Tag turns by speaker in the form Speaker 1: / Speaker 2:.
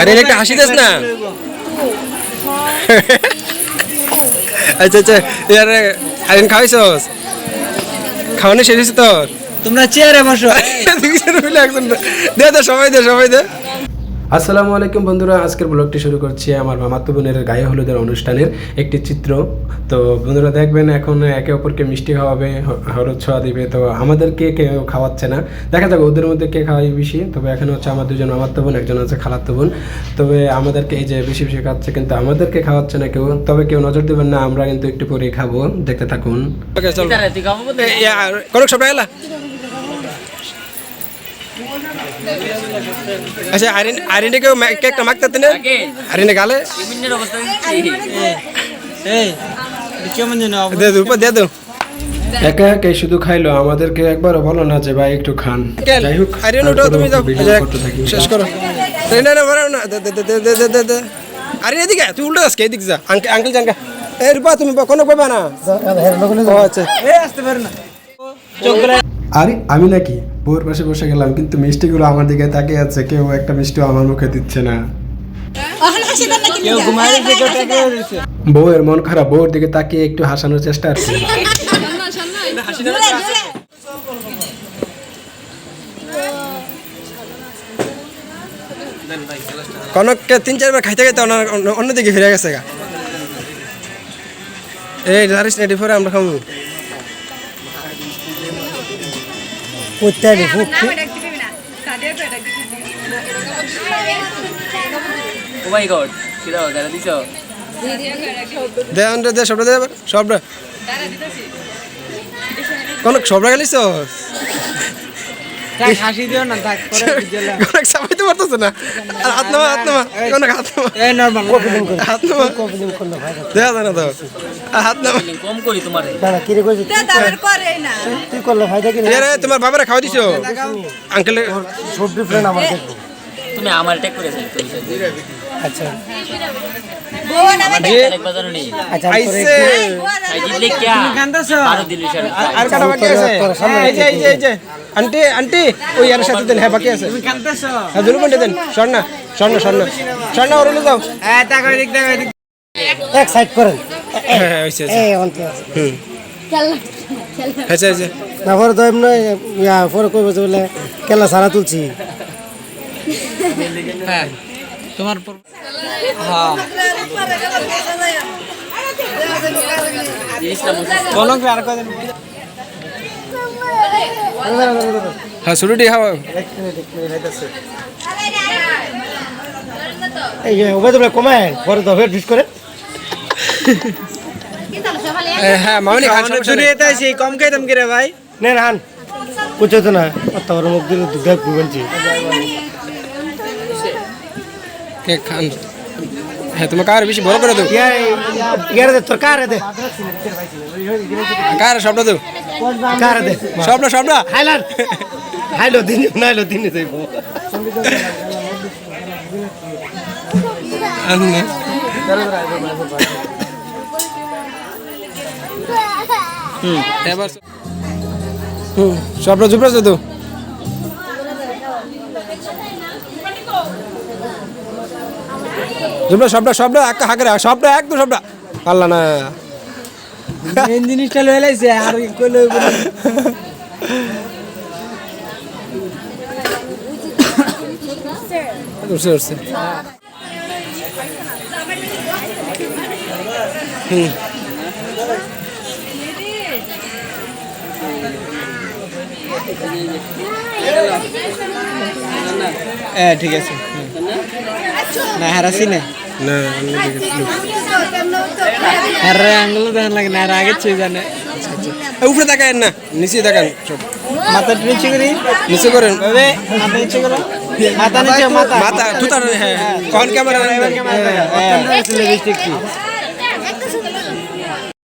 Speaker 1: আরে একটা হাসি দিস না? আচ্ছা আচ্ছা ইয়ারে আরেন খাওয়াইছস? খাওয়ানো শেষ হয়েছে তোর?
Speaker 2: তোমরা চেয়ারে বসো।
Speaker 1: দে দে সবাই দে সবাই দে। আসসালামু আলাইকুম বন্ধুরা আজকের ব্লগটি শুরু করছি আমার মামাতো বোনের গায়ে হলুদের অনুষ্ঠানের একটি চিত্র। তো বন্ধুরা দেখবেন এখন একে অপরকে মিষ্টি খাওয়াবে হ- হলুদ ছোঁয়া দিবে তো আমাদেরকে কেউ খাওয়াচ্ছে না। দেখা যাক ওদের মধ্যে কে খাওয়াই বেশি। তবে এখানে হচ্ছে আমার দুজন মামাতো বোন একজন আছে খালাতো বোন। তবে আমাদেরকে এই যে বেশি বেশি খাচ্ছে কিন্তু আমাদেরকে খাওয়াচ্ছে না কেউ। তবে কেউ নজর দেবেন না আমরা কিন্তু একটু পরে খাব। দেখতে থাকুন। করুক সব এলা। আচ্ছা আরিন আরিনে কেউ কেকটা না আরিনে গালে
Speaker 2: এই কেমন যেন
Speaker 1: দে দে দে দে। একা একাই শুধু খাইলো আমাদেরকে একবারও বলো না যে ভাই একটু খান। যাই হোক আরিন ওটাও তুমি যাও
Speaker 2: ভিডিও
Speaker 1: আচ্ছা। শেষ করো। না না বাড়াও না। দে দে দে দে দে দে দে। আরে এদিকে তুই উল্টো আজকে এদিকে যা। আঙ্কেল এই রূপা তুমি কোনো পাবা না? আচ্ছা। আরে আমি নাকি? বউর পাশে বসে গেলাম কিন্তু মিষ্টিগুলো আমার দিকে তাকিয়ে আছে কেউ একটা মিষ্টিও আমার মুখে দিচ্ছে না।
Speaker 2: টাকা দিছে
Speaker 1: বউয়ের মন খারাপ বউর দিকে তাকিয়ে একটু হাসানোর চেষ্টা আছে। কনককে তিন চারবার খাইতে খাইতে অন্য- অন্য- অন্যদিকে ফিরে গেছে গা। এই আমরা খাব
Speaker 2: কোথায় হবে
Speaker 3: ও মাই গড কি দাও দাঁড়া
Speaker 1: দে আমরা দে সবটা দে সবটা। গেলিস
Speaker 3: তোমার।
Speaker 1: এ রে তোমার বাবারে খাওয়া দিছো? আঙ্কেল
Speaker 3: তুমি আমার ট্যাগ করে কিয়া
Speaker 2: কান্দাছো
Speaker 3: আরও
Speaker 1: আর কাটা বাকি আছে? এই যে এই যে এই যে। আন্টি আন্টি ওই আর সাথে দেন হ্যাঁ বাকি আছে। হ্যাঁ দুলু কোনটা দেন স্বর্ণা স্বর্ণ স্বর্ণ। স্বর্ণ ওর যাও।
Speaker 4: এক সাইড করেন।
Speaker 1: হ্যাঁ হ্যাঁ
Speaker 4: এই অন্তে আছে।
Speaker 1: হুম। হয়েছে হয়েছে।
Speaker 4: না পরে তো এমনি ইয়া পরে কইব যে বলে কেলা সারা তুলছি।
Speaker 2: হ্যাঁ তোমার পর হ্যাঁ। কোন আর কদিন
Speaker 1: হ্যাঁ শুরুটি খাওয়া
Speaker 4: এই ওবে তো কমায় পরে তো ফিস করে।
Speaker 1: হ্যাঁ মামনি খান।
Speaker 4: হ্যাঁ,
Speaker 2: কম রে ভাই?
Speaker 4: কুচো তো না তারপরে মুখ দিলে দুধ বুঝছি
Speaker 1: কে খান? হ্যাঁ তোমার কার বেশি বড় করে দেবো
Speaker 4: তোর কার দে?
Speaker 1: কার সবটা দেবো
Speaker 4: কার দে?
Speaker 1: সবটা সবটা
Speaker 4: হাইলার। হাইলো দিন নাইলো দিন
Speaker 1: আনে হুম এবার হুম সবটা জুপড়া তো জুপড়া সবটা সবটা এক হাকে রাখ সবটা একদম সবটা। পারলা না।
Speaker 2: মেন জিনিসটা লয়ে লাইছে আর কইলো
Speaker 1: উঠছে উঠছে হুম।
Speaker 2: এ ঠিক আছে। না হারাসি না।
Speaker 1: না আমি
Speaker 2: আঙ্গুল দেখান লাগে না আর আগে ছুঁই জানে।
Speaker 1: উপরে তাকায় না নিচে তাকান সব।
Speaker 2: মাথা নিচে করি।
Speaker 1: নিচে করেন।
Speaker 2: মাথা নিচে করো। মাথা নিচে মাথা।
Speaker 1: মাথা তুতার হ্যাঁ কখন ক্যামেরা